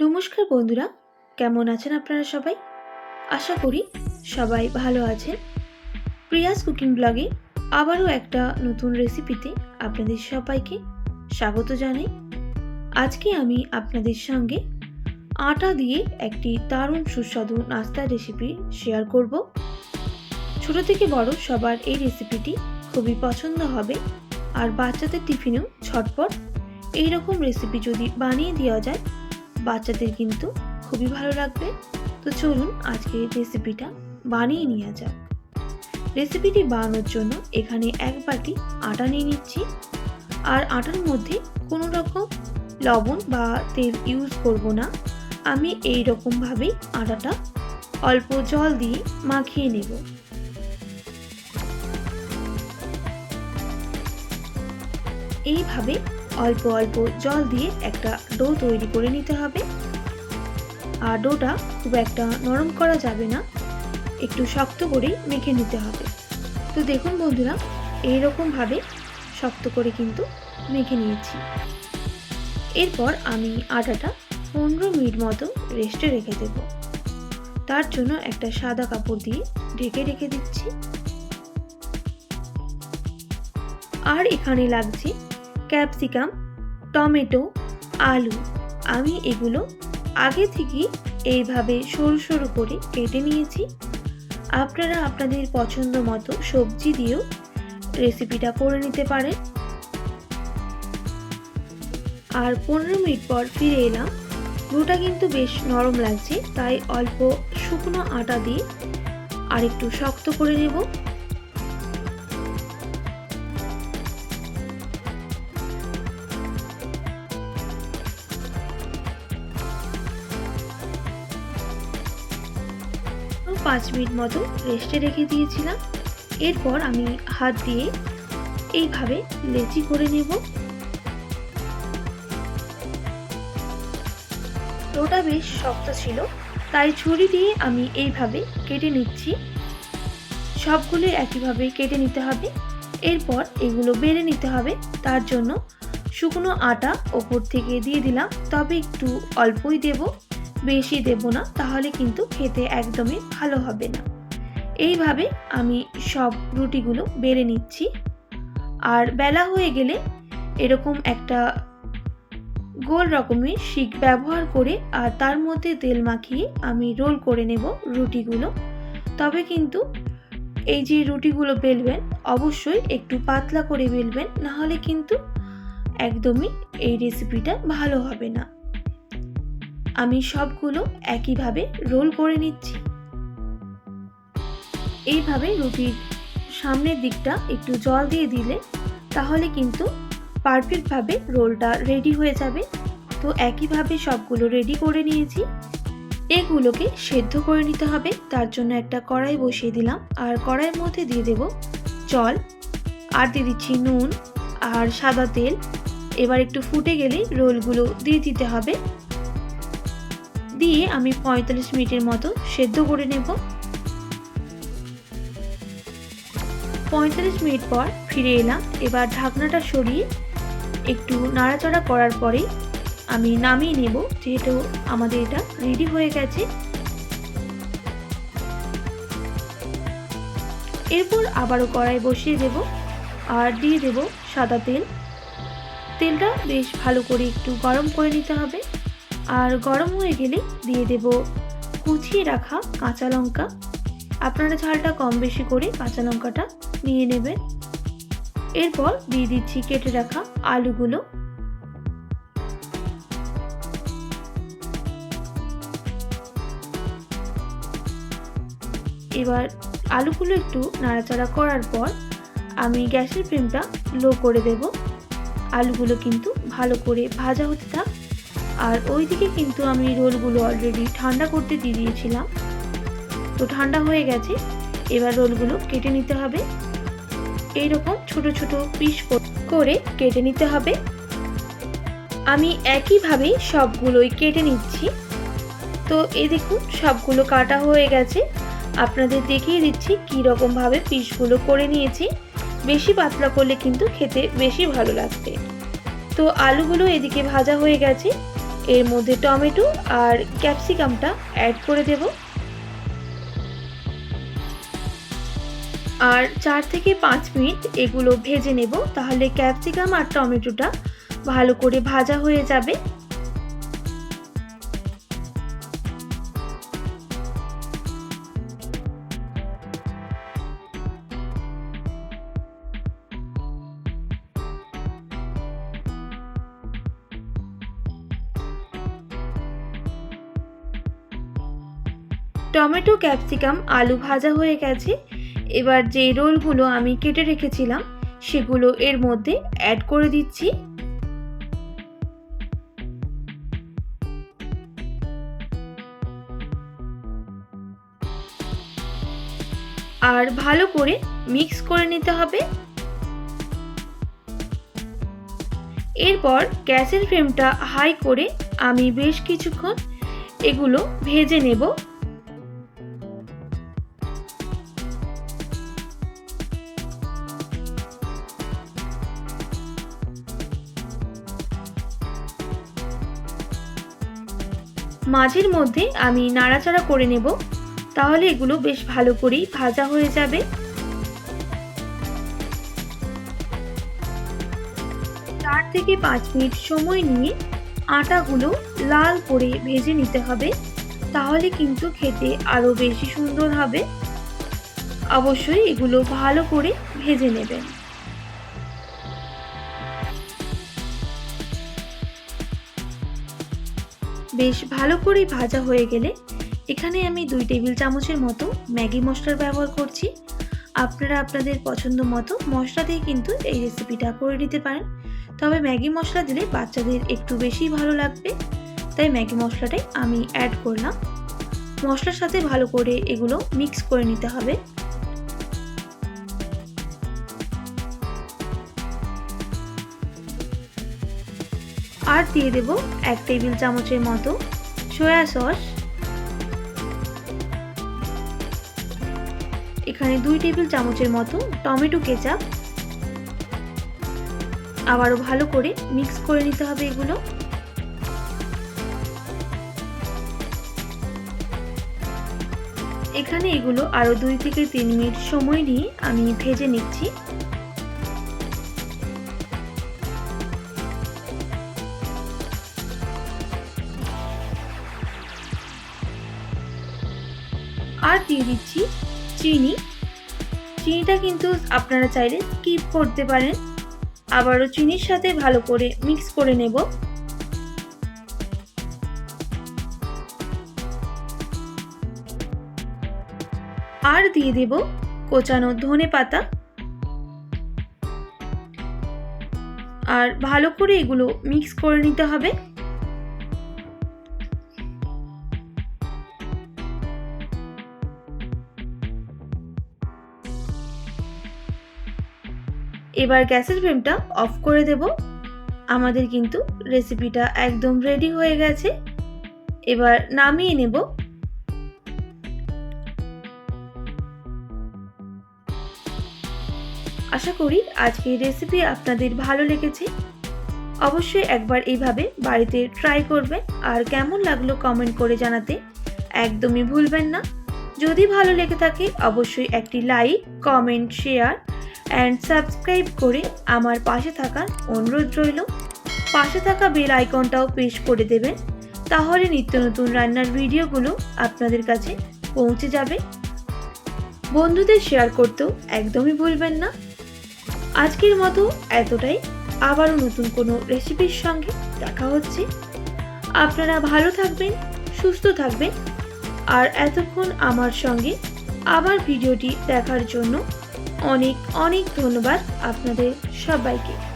নমস্কার বন্ধুরা, কেমন আছেন আপনারা সবাই? আশা করি সবাই ভালো আছেন। প্রিয়াস কুকিং ব্লগে আবারও একটা নতুন রেসিপিতে আপনাদের সবাইকে স্বাগত জানাই। আজকে আমি আপনাদের সঙ্গে আটা দিয়ে একটি দারুণ সুস্বাদু নাস্তার রেসিপি শেয়ার করব। ছোট থেকে বড় সবার এই রেসিপিটি খুবই পছন্দ হবে আর বাচ্চাদের টিফিনেও ঝটপট এই রকম রেসিপি যদি বানিয়ে দেওয়া যায় বাচ্চাদের কিন্তু খুবই ভালো লাগবে। তো চলুন আজকে রেসিপিটা বানিয়ে নেওয়া যাক। রেসিপিটি বানানোর জন্য এখানে এক বাটি আটা নিয়ে নিচ্ছি। আর আটার মধ্যে কোনো রকম লবণ বা তেল ইউজ করব না। আমি এই রকমভাবেই আটাটা অল্প জল দিয়ে মাখিয়ে নেব। এইভাবে অল্প অল্প জল দিয়ে একটা ডো তৈরি করে নিতে হবে। আর ডোটা খুব একটা নরম করা যাবে না, একটু শক্ত করেই মেখে নিতে হবে। তো দেখুন বন্ধুরা, এইরকমভাবে শক্ত করে কিন্তু মেখে নিয়েছি। এরপর আমি আটাটা পনেরো মিনিট মতো রেস্টে রেখে দেব। তার জন্য একটা সাদা কাপড় দিয়ে ঢেকে রেখে দিচ্ছি। আর এখানে লাগছে ক্যাপসিকাম, টমেটো, আলু। আমি এগুলো আগে থেকেই এইভাবে সরু সরু করে কেটে নিয়েছি। আপনারা আপনাদের পছন্দ মতো সবজি দিয়েও রেসিপিটা করে নিতে পারেন। আর পনেরো মিনিট পর ফিরে এলাম। রুটা কিন্তু বেশ নরম লাগছে, তাই অল্প শুকনো আটা দিয়ে আর একটু শক্ত করে নেব। পাঁচ মিনিট মতো রেস্টে রেখে দিয়েছিলাম। এরপর আমি হাত দিয়ে এইভাবে লেচি করে নেব। ওটা বেশ শক্ত ছিল, তাই ছুরি দিয়ে আমি এইভাবে কেটে নিচ্ছি। সবগুলো একইভাবে কেটে নিতে হবে। এরপর এগুলো বেড়ে নিতে হবে। তার জন্য শুকনো আটা ওপর থেকে দিয়ে দিলাম। তবে একটু অল্পই দেবো। বেশি দেব না, তাহলে কিন্তু খেতে একদমই ভালো হবে না। এইভাবে আমি সব রুটিগুলো বেড়ে নিচ্ছি। আর বেলা হয়ে গেলে এরকম একটা গোল রকমের শিক ব্যবহার করে আর তার মধ্যে তেল মাখিয়ে আমি রোল করে নেব রুটিগুলো। তবে কিন্তু এই যে রুটিগুলো বেলবেন, অবশ্যই একটু পাতলা করে বেলবেন, নাহলে কিন্তু একদমই এই রেসিপিটা ভালো হবে না। আমি সবগুলো একইভাবে রোল করে নিচ্ছি। এইভাবে রুটির সামনের দিকটা একটু জল দিয়ে দিলে তাহলে কিন্তু পারফেক্টভাবে রোলটা রেডি হয়ে যাবে। তো একইভাবে সবগুলো রেডি করে নিয়েছি। এগুলোকে সেদ্ধ করে নিতে হবে। তার জন্য একটা কড়াই বসিয়ে দিলাম। আর কড়াইয়ের মধ্যে দিয়ে দেব জল। আর দিয়ে দিচ্ছি নুন আর সাদা তেল। এবার একটু ফুটে গেলেই রোলগুলো দিয়ে দিতে হবে। দিয়ে আমি পঁয়তাল্লিশ মিনিটের মতো সেদ্ধ করে নেব। পঁয়তাল্লিশ মিনিট পর ফিরে এলাম। এবার ঢাকনাটা সরিয়ে একটু নাড়াচাড়া করার পরে আমি নামিয়ে নেব, যেহেতু আমাদের এটা রেডি হয়ে গেছে। এরপর আবারও কড়াই বসিয়ে দেব আর দিয়ে দেব সাদা তেল। তেলটা বেশ ভালো করে একটু গরম করে নিতে হবে। আর গরম হয়ে গেলে দিয়ে দেব কুচিয়ে রাখা কাঁচা লঙ্কা। আপনারা ঝালটা কম বেশি করে কাঁচা লঙ্কাটা নিয়ে নেবেন। এরপর দিয়ে দিচ্ছি কেটে রাখা আলুগুলো। এবার আলুগুলো একটু নাড়াচাড়া করার পর আমি গ্যাসের ফ্লেমটা লো করে দেব। আলুগুলো কিন্তু ভালো করে ভাজা হতে থাক। আর ওইদিকে কিন্তু আমি রোলগুলো অলরেডি ঠান্ডা করতে দিয়ে দিয়েছিলাম। তো ঠান্ডা হয়ে গেছে, এবার রোলগুলো কেটে নিতে হবে। এইরকম ছোট ছোট পিস করে কেটে নিতে হবে। আমি একইভাবে সবগুলোই কেটে নিচ্ছি। তো এই দেখুন, সবগুলো কাটা হয়ে গেছে। আপনাদের দেখিয়ে দিচ্ছি কী রকমভাবে পিসগুলো করে নিয়েছি। বেশি পাতলা করলে কিন্তু খেতে বেশি ভালো লাগবে। তো আলুগুলো এদিকে ভাজা হয়ে গেছে। এর মধ্যে টমেটো আর ক্যাপসিকামটা অ্যাড করে দেব। আর চার থেকে পাঁচ মিনিট এগুলো ভেজে নেব, তাহলে ক্যাপসিকাম আর টমেটোটা ভালো করে ভাজা হয়ে যাবে। টমেটো, ক্যাপসিকাম, আলু ভাজা হয়ে গেছে। এবার যে রোলগুলো আমি কেটে রেখেছিলাম, সেগুলো এর মধ্যে অ্যাড করে দিচ্ছি। আর ভালো করে মিক্স করে নিতে হবে। এরপর গ্যাসের ফ্লেমটা হাই করে আমি বেশ কিছুক্ষণ এগুলো ভেজে নেব। মাঝের মধ্যে আমি নাড়াচাড়া করে নেব। তাহলে এগুলো বেশ ভালো করেই ভাজা হয়ে যাবে। চার থেকে পাঁচ মিনিট সময় নিয়ে আটাগুলো লাল করে ভেজে নিতে হবে। তাহলে কিন্তু খেতে আরও বেশি সুন্দর হবে। অবশ্যই এগুলো ভালো করে ভেজে নেবেন। বেশ ভালো করে ভাজা হয়ে গেলে এখানে আমি দুই টেবিল চামচের মতো ম্যাগি মশলার ব্যবহার করছি। আপনারা আপনাদের পছন্দ মতো মশলা দিয়ে কিন্তু এই রেসিপিটা করে নিতে পারেন। তবে ম্যাগি মশলা দিলে বাচ্চাদের একটু বেশি ভালো লাগবে। তাই ম্যাগি মশলাটাই আমি অ্যাড করলাম। মশলার সাথে ভালো করে এগুলো মিক্স করে নিতে হবে। আর দিয়ে দেব এক টেবিল চামচের মতো সয়া সস। এখানে দুই টেবিল চামচের মতো টমেটো কেচাপ। আবারও ভালো করে মিক্স করে নিতে হবে এগুলো। এখানে এগুলো আরও দুই থেকে তিন মিনিট সময় নিয়ে আমি ভেজে নিচ্ছি। দিয়ে দিচ্ছি চিনি। চিনিটা কিন্তু আপনারা চাইলে স্কিপ করতে পারেন। আবারও চিনির সাথে ভালো করে মিক্স করে নেব। আর দিয়ে দেব কোচানো ধনে পাতা। আর ভালো করে এগুলো মিক্স করে নিতে হবে। এবার গ্যাসের ফ্লেমটা অফ করে দেব। আমাদের কিন্তু রেসিপিটা একদম রেডি হয়ে গেছে। এবার নামিয়ে নেব। আশা করি আজকের রেসিপি আপনাদের ভালো লেগেছে। অবশ্যই একবার এইভাবে বাড়িতে ট্রাই করবেন। আর কেমন লাগল কমেন্ট করে জানাতে একদমই ভুলবেন না। যদি ভালো লেগে থাকে, অবশ্যই একটি like comment share and subscribe করে আমার পাশে থাকার অনুরোধ রইল। পাশে থাকা বেল আইকনটাও পেশ করে দেবেন, তাহলে নিত্য নতুন রান্নার ভিডিওগুলো আপনাদের কাছে পৌঁছে যাবে। বন্ধুদের শেয়ার করতেও একদমই ভুলবেন না। আজকের মতো এতটাই। আবারও নতুন কোনো রেসিপির সঙ্গে দেখা হচ্ছে। আপনারা ভালো থাকবেন, সুস্থ থাকবেন। আর এতক্ষণ আমার সঙ্গে আবার ভিডিওটি দেখার জন্য অনেক অনেক ধন্যবাদ আপনাদের সবাইকে।